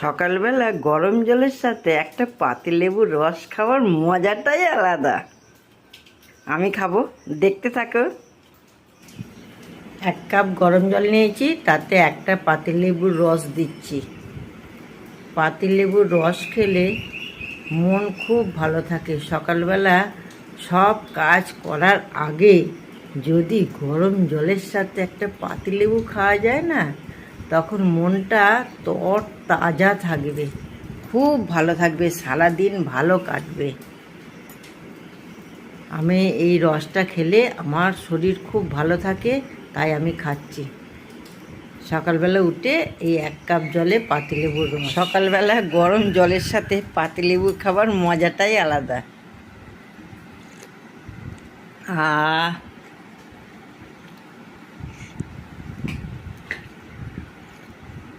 সকালবেলা গরম জলের সাথে একটা পাতিলেবুর রস খাওয়ার মজাটাই আলাদা। আমি খাব, দেখতে থাকো। এক কাপ গরম জল নিয়েছি, তাতে একটা পাতিলেবুর রস দিচ্ছি। পাতিলেবুর রস খেলে মন খুব ভালো থাকে। সকালবেলা সব কাজ করার আগে যদি গরম জলের সাথে একটা পাতিলেবু খাওয়া যায় না তখন মনটা তর তাজা থাকবে, খুব ভালো থাকবে, সারাদিন ভালো কাটবে। আমি এই রসটা খেলে আমার শরীর খুব ভালো থাকে, তাই আমি খাচ্ছি। সকালবেলা উঠে এই এক কাপ জলে পাতিলেবুর রস। সকালবেলা গরম জলের সাথে পাতিলেবু খাবার মজাটাই আলাদা। আহ